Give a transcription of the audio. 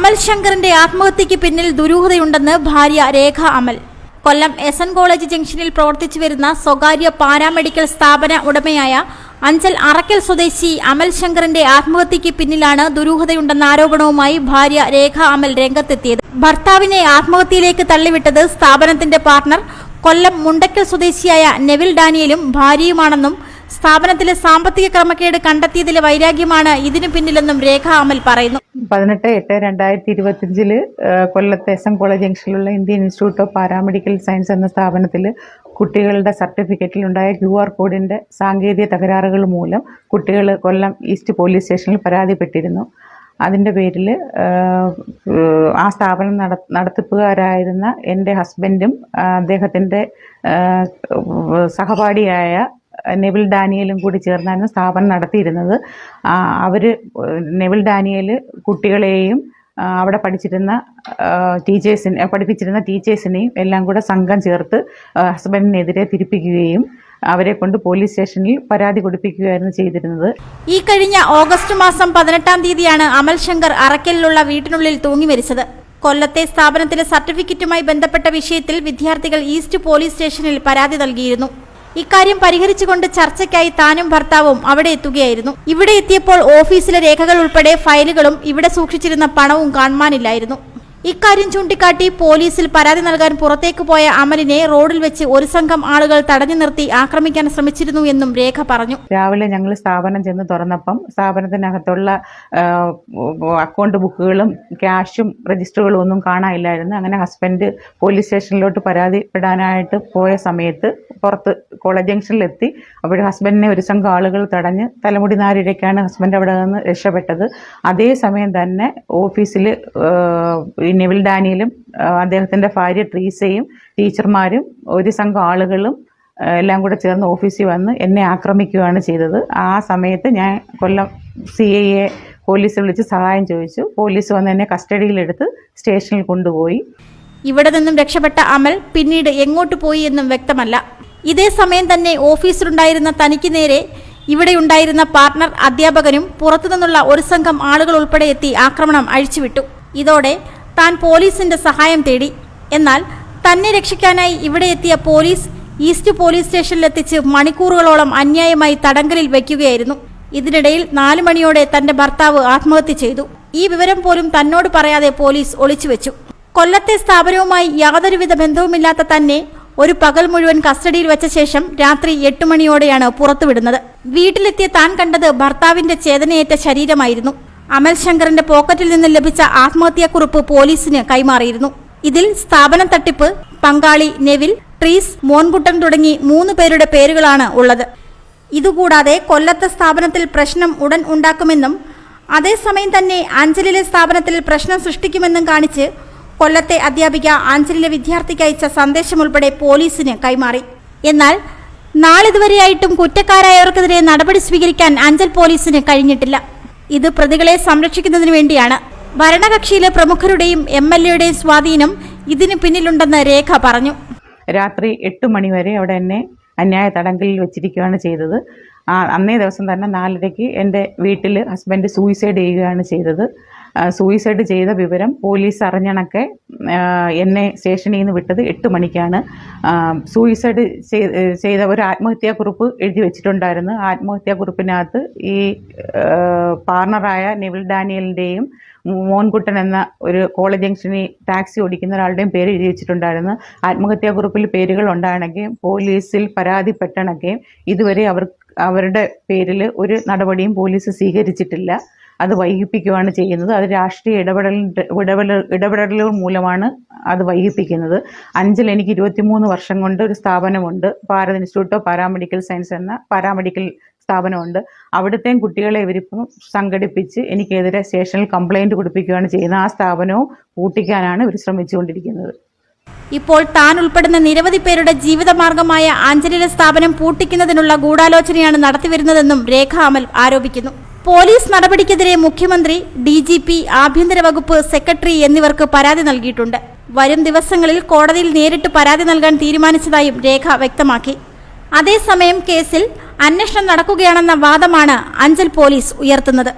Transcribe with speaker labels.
Speaker 1: അമൽ ശങ്കറിന്റെ ആത്മഹത്യയ്ക്ക് പിന്നിൽ ദുരൂഹതയുണ്ടെന്ന് ഭാര്യ Rekha Amal. Kollam S N college ജംഗ്ഷനിൽ പ്രവർത്തിച്ചു വരുന്ന സ്വകാര്യ പാരാമെഡിക്കൽ സ്ഥാപന ഉടമയായ അഞ്ചൽ അറക്കൽ സ്വദേശി അമൽ ശങ്കറിന്റെ ആത്മഹത്യയ്ക്ക് പിന്നിലാണ് ദുരൂഹതയുണ്ടെന്ന ആരോപണവുമായി ഭാര്യ രേഖ അമൽ രംഗത്തെത്തിയത്. ഭർത്താവിനെ ആത്മഹത്യയിലേക്ക് തള്ളിവിട്ടത് സ്ഥാപനത്തിന്റെ പാർട്ണർ കൊല്ലം മുണ്ടക്കൽ സ്വദേശിയായ നെവിൽ ഡാനിയലും ഭാര്യയുമാണെന്നും സ്ഥാപനത്തിലെ സാമ്പത്തിക ക്രമക്കേട് കണ്ടെത്തിയതിലെ വൈരാഗ്യമാണ് ഇതിനു പിന്നിലെന്നും രേഖ അമൽ പറയുന്നു.
Speaker 2: പതിനെട്ട് എട്ട് രണ്ടായിരത്തി ഇരുപത്തിയഞ്ചിൽ കൊല്ലത്തെ S M college ജംഗ്ഷനിലുള്ള Indian institute of paramedical science എന്ന സ്ഥാപനത്തിൽ കുട്ടികളുടെ സർട്ടിഫിക്കറ്റിലുണ്ടായ ക്യു ആർ കോഡിന്റെ സാങ്കേതിക തകരാറുകൾ മൂലം കുട്ടികൾ കൊല്ലം ഈസ്റ്റ് പോലീസ് സ്റ്റേഷനിൽ പരാതിപ്പെട്ടിരുന്നു. അതിന്റെ പേരിൽ ആ സ്ഥാപനം നട നടത്തിപ്പുകാരായിരുന്ന എന്റെ ഹസ്ബൻഡും അദ്ദേഹത്തിന്റെ സഹപാഠിയായ നെവിൽ ഡാനിയലും കൂടി ചേർന്നാണ് സ്ഥാപനം നടത്തിയിരുന്നത്. അവർ നെവിൽ ഡാനിയൽ കുട്ടികളെയും അവിടെ പഠിച്ചിരുന്ന ടീച്ചേഴ്സിനെ പഠിപ്പിച്ചിരുന്ന ടീച്ചേഴ്സിനെയും എല്ലാം കൂടെ സംഘം ചേർത്ത് ഹസ്ബൻഡിനെതിരെ തിരിപ്പിക്കുകയും അവരെ കൊണ്ട് പോലീസ് സ്റ്റേഷനിൽ പരാതി കൊടുപ്പിക്കുകയായിരുന്നു ചെയ്തിരുന്നത്.
Speaker 1: ഈ കഴിഞ്ഞ ഓഗസ്റ്റ് മാസം പതിനെട്ടാം തീയതിയാണ് അമൽ ശങ്കർ അറക്കലിലുള്ള വീട്ടിനുള്ളിൽ തൂങ്ങി മരിച്ചത്. കൊല്ലത്തെ സ്ഥാപനത്തിലെ സർട്ടിഫിക്കറ്റുമായി ബന്ധപ്പെട്ട വിഷയത്തിൽ വിദ്യാർത്ഥികൾ ഈസ്റ്റ് പോലീസ് സ്റ്റേഷനിൽ പരാതി നൽകിയിരുന്നു. ഇക്കാര്യം പരിഹരിച്ചുകൊണ്ട് ചർച്ചയ്ക്കായി താനും ഭർത്താവും അവിടെ എത്തുകയായിരുന്നു. ഇവിടെ എത്തിയപ്പോൾ ഓഫീസിലെ രേഖകൾ ഉൾപ്പെടെ ഫയലുകളും ഇവിടെ സൂക്ഷിച്ചിരുന്ന പണവും കാണുവാനില്ലായിരുന്നു. ഇക്കാര്യം ചൂണ്ടിക്കാട്ടി പോലീസിൽ പരാതി നൽകാൻ പുറത്തേക്ക് പോയ അമലിനെ റോഡിൽ വെച്ച് ഒരു സംഘം ആളുകൾ തടഞ്ഞു നിർത്തി ആക്രമിക്കാൻ ശ്രമിച്ചിരുന്നു എന്നും രേഖ പറഞ്ഞു.
Speaker 2: രാവിലെ ഞങ്ങൾ സ്ഥാപനം ചെന്ന് തുറന്നപ്പം സ്ഥാപനത്തിനകത്തുള്ള അക്കൗണ്ട് ബുക്കുകളും ക്യാഷും രജിസ്റ്ററുകളും ഒന്നും കാണാനില്ലായിരുന്നു. അങ്ങനെ ഹസ്ബൻഡ് പോലീസ് സ്റ്റേഷനിലോട്ട് പരാതിപ്പെടാനായിട്ട് പോയ സമയത്ത് പുറത്ത് കോളേജ് ജംഗ്ഷനിലെത്തി. അവിടെ ഹസ്ബൻഡിനെ ഒരു സംഘം ആളുകൾ തടഞ്ഞ് തലമുടി നാരിഴയ്ക്കാണ് ഹസ്ബൻഡ് അവിടെ നിന്ന് രക്ഷപ്പെട്ടത്. അതേസമയം തന്നെ ഓഫീസിൽ ഈ നെവിൽ ഡാനിയലും അദ്ദേഹത്തിന്റെ ഭാര്യ ട്രീസയും ടീച്ചർമാരും ഒരു സംഘം ആളുകളും എല്ലാം കൂടെ ചേർന്ന് ഓഫീസിൽ വന്ന് എന്നെ ആക്രമിക്കുകയാണ് ചെയ്തത്. ആ സമയത്ത് ഞാൻ Kollam C I A police വിളിച്ച് സഹായം ചോദിച്ചു. പോലീസ് വന്ന് എന്നെ കസ്റ്റഡിയിലെടുത്ത് സ്റ്റേഷനിൽ കൊണ്ടുപോയി.
Speaker 1: ഇവിടെ നിന്നും രക്ഷപ്പെട്ട അമൽ പിന്നീട് എങ്ങോട്ട് പോയി എന്നും വ്യക്തമല്ല. ഇതേ സമയം തന്നെ ഓഫീസിലുണ്ടായിരുന്ന തനിക്ക് നേരെ ഇവിടെ ഉണ്ടായിരുന്ന പാർട്ണർ അധ്യാപകനും പുറത്തുനിന്നുള്ള ഒരു സംഘം ആളുകൾ ഉൾപ്പെടെ എത്തി ആക്രമണം അഴിച്ചുവിട്ടു. ഇതോടെ താൻ പോലീസിന്റെ സഹായം തേടി. എന്നാൽ തന്നെ രക്ഷിക്കാനായി ഇവിടെ എത്തിയ പോലീസ് ഈസ്റ്റ് പോലീസ് സ്റ്റേഷനിലെത്തിച്ച് മണിക്കൂറുകളോളം അന്യായമായി തടങ്കലിൽ വയ്ക്കുകയായിരുന്നു. ഇതിനിടയിൽ നാല് മണിയോടെ തന്റെ ഭർത്താവ് ആത്മഹത്യ ചെയ്തു. ഈ വിവരം പോലും തന്നോട് പറയാതെ പോലീസ് ഒളിച്ചുവെച്ചു കൊല്ലത്തെ സ്ഥാപനവുമായി യാതൊരുവിധ ബന്ധവുമില്ലാത്ത തന്നെ ഒരു പകൽ മുഴുവൻ കസ്റ്റഡിയിൽ വെച്ച ശേഷം രാത്രി എട്ട് മണിയോടെയാണ് പുറത്തുവിടുന്നത്. വീട്ടിലെത്തിയ താൻ കണ്ടത് ഭർത്താവിന്റെ ചേതനയേറ്റ ശരീരമായിരുന്നു. അമൽ ശങ്കറിന്റെ പോക്കറ്റിൽ നിന്ന് ലഭിച്ച ആത്മഹത്യാക്കുറിപ്പ് പോലീസിന് കൈമാറിയിരുന്നു. ഇതിൽ സ്ഥാപനം തട്ടിപ്പ് പങ്കാളി നെവിൽ ട്രീസ് മോൻകുട്ടൻ തുടങ്ങി മൂന്ന് പേരുടെ പേരുകളാണ് ഉള്ളത്. ഇതുകൂടാതെ കൊല്ലത്തെ സ്ഥാപനത്തിൽ പ്രശ്നം ഉടൻ ഉണ്ടാക്കുമെന്നും അതേസമയം തന്നെ അഞ്ചലിലെ സ്ഥാപനത്തിൽ പ്രശ്നം സൃഷ്ടിക്കുമെന്നും കാണിച്ച് കൊല്ലത്തെ അധ്യാപിക അഞ്ചലിലെ വിദ്യാർത്ഥിക്ക് അയച്ച സന്ദേശം ഉൾപ്പെടെ പോലീസിന് കൈമാറി. എന്നാൽ നാളിതുവരെയായിട്ടും കുറ്റക്കാരായവർക്കെതിരെ നടപടി സ്വീകരിക്കാൻ അഞ്ചൽ പോലീസിന് കഴിഞ്ഞിട്ടില്ല. ഇത് പ്രതികളെ സംരക്ഷിക്കുന്നതിനു വേണ്ടിയാണ്. ഭരണകക്ഷിയിലെ പ്രമുഖരുടെയും എം എൽ എയുടെയും സ്വാധീനം ഇതിന് പിന്നിലുണ്ടെന്ന് രേഖ പറഞ്ഞു.
Speaker 2: രാത്രി എട്ട് മണിവരെ അവിടെ എന്നെ അന്യായ തടങ്കലിൽ വെച്ചിരിക്കുകയാണ് ചെയ്തത്. അന്നേ ദിവസം തന്നെ നാലരയ്ക്ക് എന്റെ വീട്ടിൽ ഹസ്ബൻഡ് സൂയിസൈഡ് ചെയ്യുകയാണ് ചെയ്തത്. സൂയിസൈഡ് ചെയ്ത വിവരം പോലീസ് അറിഞ്ഞണക്കെ എന്നെ സ്റ്റേഷനിൽ നിന്ന് വിട്ടത് എട്ട് മണിക്കാണ്. സൂയിസൈഡ് ചെയ്ത ഒരു ആത്മഹത്യാക്കുറിപ്പ് എഴുതി വെച്ചിട്ടുണ്ടായിരുന്നു. ആത്മഹത്യാക്കുറിപ്പിനകത്ത് ഈ പാർണറായ നെവിൽ ഡാനിയലിന്റെയും മോൻകുട്ടൻ എന്ന ഒരു കോളേജ് ജംഗ്ഷനിൽ ടാക്സി ഓടിക്കുന്ന ഒരാളുടെയും പേര് എഴുതി വെച്ചിട്ടുണ്ടായിരുന്നു. ആത്മഹത്യാക്കുറിപ്പിൽ പേരുകൾ ഉണ്ടാണെങ്കിൽ പോലീസിൽ പരാതിപ്പെട്ടണക്കെയും ഇതുവരെ അവർ അവരുടെ പേരിൽ ഒരു നടപടിയും പോലീസ് സ്വീകരിച്ചിട്ടില്ല. അത് വൈകിപ്പിക്കുകയാണ് ചെയ്യുന്നത്. അത് രാഷ്ട്രീയ ഇടപെടലിന്റെ ഇടപെടൽ ഇടപെടലുകൾ മൂലമാണ് അത് വൈകിപ്പിക്കുന്നത്. അഞ്ചിൽ എനിക്ക് ഇരുപത്തിമൂന്ന് വർഷം കൊണ്ട് ഒരു സ്ഥാപനമുണ്ട്. Bharat institute of paramedical science എന്ന പാരാമെഡിക്കൽ സ്ഥാപനമുണ്ട്. അവിടുത്തെയും കുട്ടികളെ ഇവരിപ്പം സംഘടിപ്പിച്ച് എനിക്കെതിരെ സ്റ്റേഷനിൽ കംപ്ലൈന്റ് കൊടുപ്പിക്കുകയാണ് ചെയ്യുന്നത്. ആ സ്ഥാപനവും പൂട്ടിക്കാനാണ് ഇവർ ശ്രമിച്ചുകൊണ്ടിരിക്കുന്നത്.
Speaker 1: ഇപ്പോൾ താൻ ഉൾപ്പെടുന്ന നിരവധി പേരുടെ ജീവിതമാർഗമായ അഞ്ചലിലെ സ്ഥാപനം പൂട്ടിക്കുന്നതിനുള്ള ഗൂഢാലോചനയാണ് നടത്തിവരുന്നതെന്നും രേഖ അമൽ ആരോപിക്കുന്നു. പോലീസ് നടപടിക്കെതിരെ മുഖ്യമന്ത്രി ഡി ജി പി ആഭ്യന്തര വകുപ്പ് സെക്രട്ടറി എന്നിവർക്ക് പരാതി നൽകിയിട്ടുണ്ട്. വരും ദിവസങ്ങളിൽ കോടതിയിൽ നേരിട്ട് പരാതി നൽകാൻ തീരുമാനിച്ചതായും രേഖ വ്യക്തമാക്കി. അതേസമയം കേസിൽ അന്വേഷണം നടക്കുകയാണെന്ന വാദമാണ് അഞ്ചൽ പോലീസ് ഉയർത്തുന്നത്.